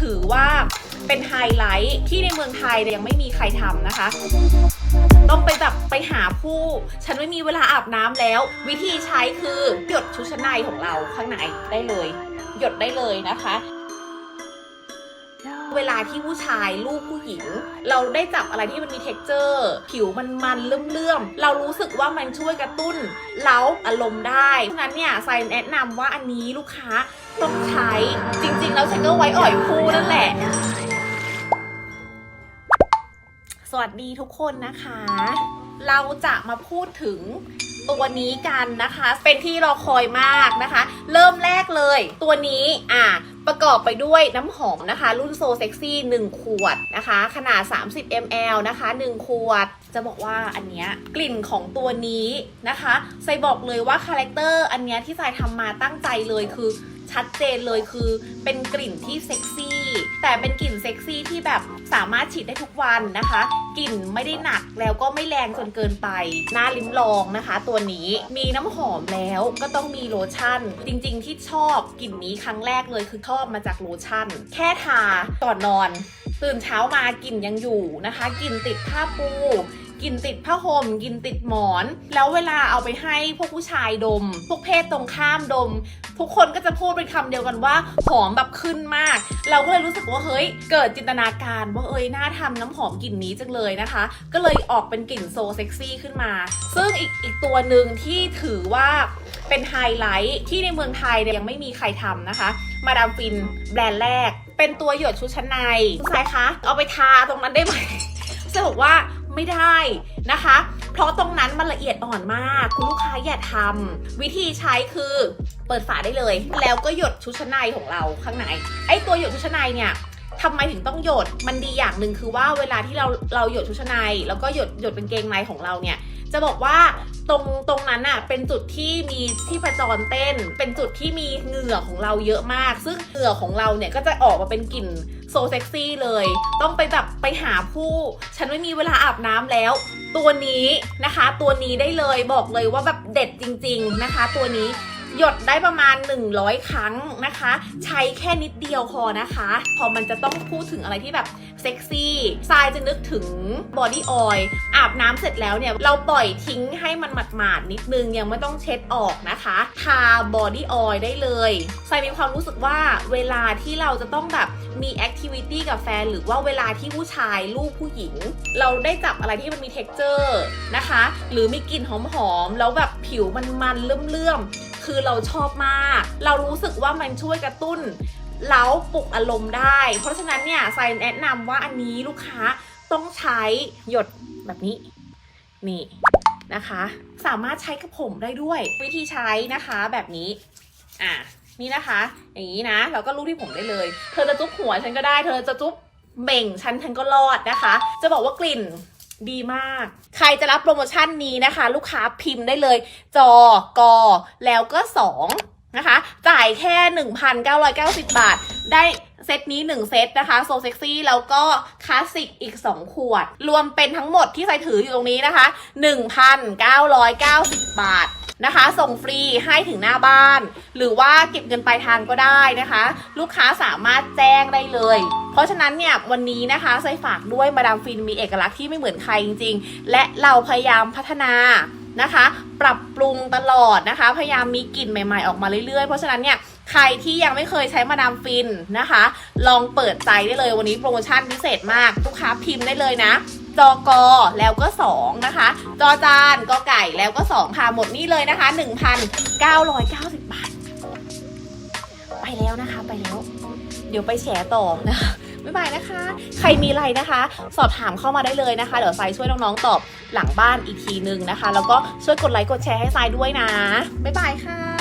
ถือว่าเป็นไฮไลท์ที่ในเมืองไทยยยังไม่มีใครทำนะคะ ต้องไปแบบไปหาผู้ ฉันไม่มีเวลาอาบน้ำแล้ว วิธีใช้คือหยดชุดชั้นในของเราข้างในได้เลย หยดได้เลยนะคะ เวลาที่ผู้ชายลูกผู้หญิง เราได้จับอะไรที่มันมี t e x t อร์ ผิวมันมันเลื่อมๆ เรารู้สึกว่ามันช่วยกระตุ้นเล้าอารมณ์ได้ฉะนั้นเนี่ยไซแนะนำว่าอันนี้ลูกค้าต้องใช้จริงๆ แล้วฉันก็ไว้อ่อยคู่นั่นแหละ สวัสดีทุกคนนะคะ เราจะมาพูดถึงตัวนี้กันนะคะ เป็นที่รอคอยมากนะคะ เริ่มแรกเลย ตัวนี้อะ กอบไปด้วยน้ำหอมนะคะ รุ่นโซเซ็กซี่ 1 ขวดนะคะ ขนาด 30 ml นะคะ 1 ขวด จะบอกว่าอันเนี้ยกลิ่นของตัวนี้นะคะไซบอกเลยว่าคาแรคเตอร์อันเนี้ยที่ไซทำมาตั้งใจเลยคือชัดเจนเลยคือเป็นกลิ่นที่เซ็กซี่ แต่เป็นกลิ่นเซ็กซี่ที่แบบสามารถฉีดได้ทุกวันนะคะ กลิ่นไม่ได้หนักแล้วก็ไม่แรงจนเกินไปน่าลิ้มลองนะคะ ตัวนี้มีน้ำหอมแล้วก็ต้องมีโลชั่น จริงๆที่ชอบกลิ่นนี้ครั้งแรกเลยคือชอบมาจากโลชั่น แค่ทาก่อนนอน ตื่นเช้ามากลิ่นยังอยู่นะคะกลิ่นติดผ้าปู กลิ่นติดผ้าห่มกลิ่นติดหมอน แล้วเวลาเอาไปให้พวกผู้ชายดม พวกเพศตรงข้ามดม ทุกคนก็จะพูดเป็นคำเดียวกันว่าหอมแบบขึ้นมาก เราก็เลยรู้สึกว่าเฮ้ย เกิดจินตนาการว่าเอ้ยน่าทำน้ำหอมกลิ่นนี้จังเลยนะคะ ก็เลยออกเป็นกลิ่นโซเซ็กซี่ขึ้นมา ซึ่งอีกอีกตัวหนึ่งที่ถือว่าเป็นไฮไลท์ที่ในเมืองไทยยังไม่มีใครทำนะคะ มาดามฟินแบรนด์แรก เป็นตัวหยดชุดชั้นในคุณชายคะ เอาไปทาตรงนั้นได้ไหมจะบอกว่า ไม่ได้นะคะ เพราะตรงนั้นมันละเอียดอ่อนมาก คุณลูกค้าอย่าทำวิธีใช้คือเปิดฝาได้เลย แล้วก็หยดชุดชั้นในของเราข้างในไอ้ตัวหยดชุดชั้นในเนี่ยทำไมถึงต้องหยดมันดีอย่างหนึ่งคือว่าเวลาที่เราเราหยดชุดชั้นในแล้วก็หยดหยดเป็นเกงในของเราเนี่ยจะบอกว่า ตรงตรงนั้นอะเป็นจุดที่มีที่ประจรเต้น เป็นจุดที่มีเหงื่อของเราเยอะมาก ซึ่งเหงื่อของเราเนี่ยก็จะออกมาเป็นกลิ่นโซเซ็กซี่เลย ต้องไปแบบไปหาผู้ ฉันไม่มีเวลาอาบน้ำแล้ว ตัวนี้นะคะ ตัวนี้ได้เลยบอกเลยว่าแบบเด็ดจริง ๆนะคะ ตัวนี้ หยดได้ประมาณ 100 ครั้งนะคะ ใช้แค่นิดเดียวพอนะคะ พอมันจะต้องพูดถึงอะไรที่แบบเซ็กซี่ทรายจะนึกถึงบอดี้ออยล์อาบน้ำเสร็จแล้วเนี่ย เราปล่อยทิ้งให้มันหมาดๆนิดนึง ยังไม่ต้องเช็ดออกนะคะ ทาบอดี้ออยล์ได้เลยทรายมีความรู้สึกว่าเวลาที่เราจะต้องแบบมีแอคทิวิตี้กับแฟน หรือว่าเวลาที่ผู้ชายลูกผู้หญิง เราได้จับอะไรที่มันมี t e x t อร์นะคะ หรือมีกลิ่นหอมๆแล้วแบบผิวมันมันๆเลื่อมๆ คือเราชอบมาก เรารู้สึกว่ามันช่วยกระตุ้นเล้าปลุกอารมณ์ได้ เพราะฉะนั้นเนี่ยไซแนะนำว่าอันนี้ลูกค้าต้องใช้หยดแบบนี้ นี่นะคะ สามารถใช้กับผมได้ด้วย วิธีใช้นะคะแบบนี้ อะนี่นะคะ อย่างนี้นะเราก็ลูบที่ผมได้เลย เธอจะจุ๊บหัวฉันก็ได้ เธอจะจุ๊บเบ่งฉันฉันก็รอดนะคะ จะบอกว่ากลิ่น ดีมาก ใครจะรับโปรโมชั่นนี้นะคะ ลูกค้าพิมพ์ได้เลย จอกอแล้วก็ 2 นะคะ จ่ายแค่ 1,990 บาท ได้เซตนี้ 1 เซตนะคะโซเซ็กซี่แล้วก็คลาสสิกอีก 2 ขวด รวมเป็นทั้งหมดที่ใส่ถืออยู่ตรงนี้นะคะ 1,990 บาท นะคะ ส่งฟรีให้ถึงหน้าบ้าน หรือว่าเก็บเงินปลายทางก็ได้นะคะ ลูกค้าสามารถแจ้งได้เลย เพราะฉะนั้นเนี่ยวันนี้นะคะใส่ฝากด้วยมาดามฟินมีเอกลักษณ์ที่ไม่เหมือนใครจริง ๆ และเราพยายามพัฒนานะคะ ปรับปรุงตลอดนะคะ พยายามมีกลิ่นใหม่ๆออกมาเรื่อยๆ เพราะฉะนั้นเนี่ยใครที่ยังไม่เคยใช้มาดามฟินนะคะ ลองเปิดใจได้เลยวันนี้โปรโมชั่นพิเศษมาก ลูกค้าพิมพ์ได้เลยนะ จอกอแล้วก็ 2 นะคะ จอจานกอไก่แล้วก็ 2 ค่ะหมดนี่เลยนะคะ 1,990 บาท ไปแล้วนะคะไปแล้ว เดี๋ยวไปแชร์ต่อนะคะบ๊ายบายนะคะ ใครมีอะไรนะคะ สอบถามเข้ามาได้เลยนะคะ เดี๋ยวทรายช่วยน้องๆตอบหลังบ้านอีกทีนึงนะคะ แล้วก็ช่วยกดไลค์กดแชร์ให้ทรายด้วยนะ บ๊ายบายค่ะ